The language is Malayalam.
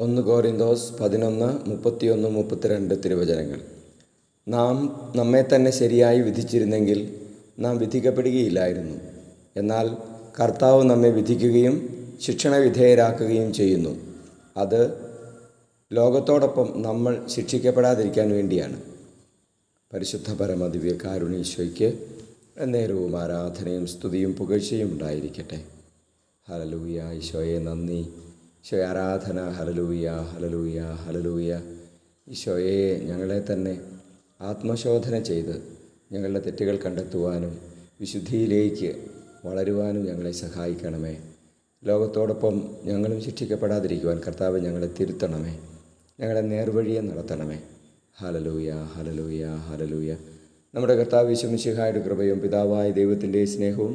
ഒന്ന് കോറിന്തോസ് പതിനൊന്ന് മുപ്പത്തിയൊന്ന് മുപ്പത്തിരണ്ട് തിരുവചനങ്ങൾ. നാം നമ്മെ തന്നെ ശരിയായി വിധിച്ചിരുന്നെങ്കിൽ നാം വിധിക്കപ്പെടുകയില്ലായിരുന്നു. എന്നാൽ കർത്താവ് നമ്മെ വിധിക്കുകയും ശിക്ഷണ വിധേയരാക്കുകയും ചെയ്യുന്നു. അത് ലോകത്തോടൊപ്പം നമ്മൾ ശിക്ഷിക്കപ്പെടാതിരിക്കാൻ വേണ്ടിയാണ്. പരിശുദ്ധ പരമദിവ്യ കാരുണീശോയ്ക്ക് നേരവും ആരാധനയും സ്തുതിയും പുകഴ്ചയും ഉണ്ടായിരിക്കട്ടെ. ഹലലൂയ ഈശോയെ നന്ദി. ഈശോയെ ആരാധന ഹലലൂയ ഹലലൂയ ഹലലൂയ ഈശോയെ ഞങ്ങളെ തന്നെ ആത്മശോധന ചെയ്ത് ഞങ്ങളുടെ തെറ്റുകൾ കണ്ടെത്തുവാനും വിശുദ്ധിയിലേക്ക് വളരുവാനും ഞങ്ങളെ സഹായിക്കണമേ. ലോകത്തോടൊപ്പം ഞങ്ങളും ശിക്ഷിക്കപ്പെടാതിരിക്കുവാൻ കർത്താവ് ഞങ്ങളെ തിരുത്തണമേ. ഞങ്ങളെ നേർവഴിയെ നടത്തണമേ. ഹലലൂയ ഹലലൂയ ഹലലൂയ നമ്മുടെ കർത്താവ് വിശ്വമിശിഹായുടെ കൃപയും പിതാവായ ദൈവത്തിന്റെ സ്നേഹവും